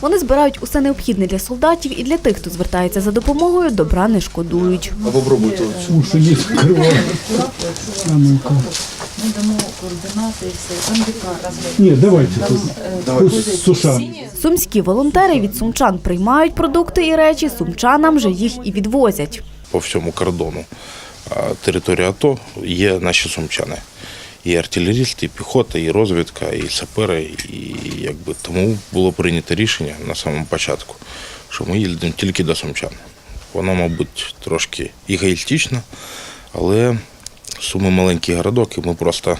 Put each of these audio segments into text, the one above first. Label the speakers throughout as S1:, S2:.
S1: Вони збирають усе необхідне для солдатів і для тих, хто звертається за допомогою, добра не шкодують.
S2: А попробуйте.
S3: Ми дамо координати і все. Там яка
S4: Не, давайте. Пусть суша.
S1: Сумські волонтери від сумчан приймають продукти і речі, сумчанам же їх і відвозять.
S5: по всьому кордону території АТО є наші сумчани. І артилерісти, і піхота, і розвідка, і сапери. І якби тому було прийнято рішення на самому початку, що ми їздимо тільки до сумчан. Воно, мабуть, трошки егоїстично, але суми маленький городок, і ми просто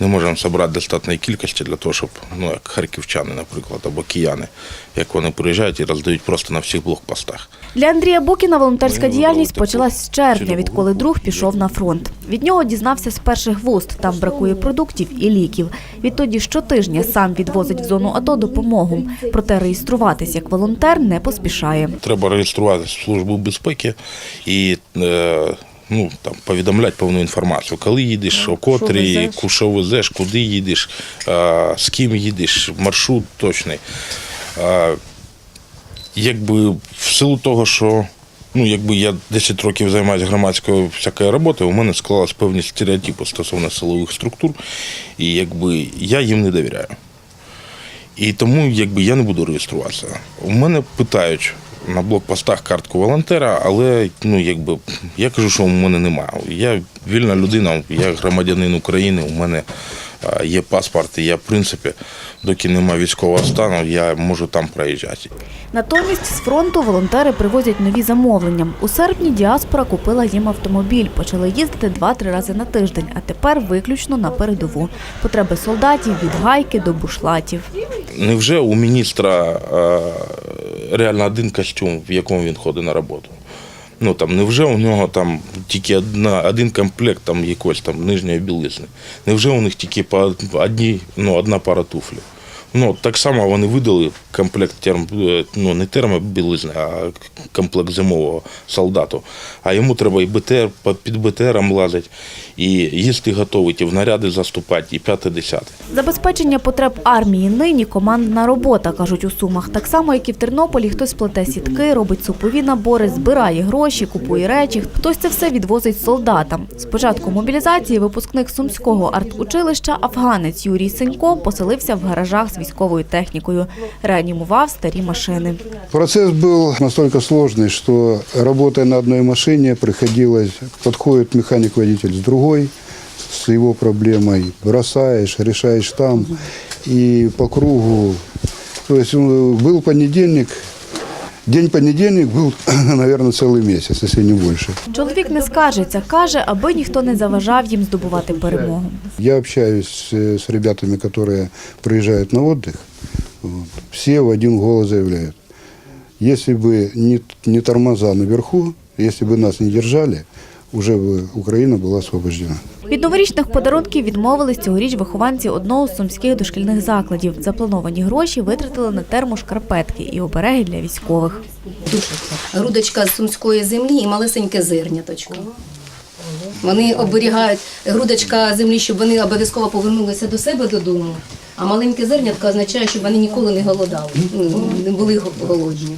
S5: не можемо зібрати достатньої кількості для того, щоб, ну, як харківчани, наприклад, або кияни, як вони приїжджають і роздають просто на всіх блокпостах.
S1: Для Андрія Бокіна волонтерська діяльність почалась з червня, відколи друг пішов на фронт. Від нього дізнався з перших вуст. Там бракує продуктів і ліків. Відтоді щотижня сам відвозить в зону АТО допомогу. Проте реєструватись як волонтер не поспішає.
S5: Треба реєструватися в службу безпеки і е, ну, там, повідомляти повну інформацію. Коли їдеш, о котрій, ку- що везеш, куди їдеш, е, з ким їдеш, маршрут точний. Е, якби в силу того, що ну, якби я 10 років займаюся громадською всякою роботою, у мене склались певні стереотипи стосовно силових структур, і якби я їм не довіряю. І тому якби я не буду реєструватися. У мене питають на блокпостах картку волонтера, але ну якби я кажу, що у мене немає. Я вільна людина, я громадянин України, у мене є паспорт, і я, в принципі, доки немає військового стану, я можу там проїжджати.
S1: Натомість з фронту волонтери привозять нові замовлення. У серпні діаспора купила їм автомобіль. Почали їздити два-три рази на тиждень, а тепер виключно на передову. Потреби солдатів від гайки до бушлатів.
S5: Невже у міністра реально один костюм, в якому він ходить на роботу? Ну там невже у нього там тільки одна, один комплект там якось там нижньої білизни? Невже у них тільки по одній, ну, одна пара туфлів? Ну, так само вони видали комплект терм, е, ну, не термобілизни, а комплект зимового солдату. А йому треба і БТР, під БТРом лазити, і їсти готувати, і в наряди заступати, і п'яте десяте.
S1: Забезпечення потреб армії нині командна робота, кажуть у Сумах. Так само, як і в Тернополі, хтось плете сітки, робить супові набори, збирає гроші, купує речі. Хтось це все відвозить солдатам. З початку мобілізації випускник сумського артучилища афганець Юрій Сенько поселився в гаражах військовою технікою, реанімував старі машини.
S6: Процесс был настолько сложный, что работая на одной машине, приходилось, подходит механик-водитель с другой, с его проблемой, бросаешь, решаешь там, и по кругу. То есть э, был понедельник, день понедельник был, наверное, целый месяц, если не больше.
S1: Чоловік не скаржиться, каже, аби ніхто не заважав їм здобувати перемогу.
S6: Я общаюсь э, с ребятами, которые приезжают на отдых, вот, все в один голос заявляют, если бы не, не тормоза наверху, если бы нас не держали, уже бы Украина была освобождена.
S1: Від новорічних подарунків відмовились цьогоріч вихованці одного з сумських дошкільних закладів. Заплановані гроші витратили на термошкарпетки і обереги для військових.
S7: грудочка з сумської землі і малесеньке зерняточко. Вони оберігають грудочка землі, щоб вони обов'язково повернулися до себе додому. А маленьке зернятко означає, щоб вони ніколи не голодали, ну, не були голодні.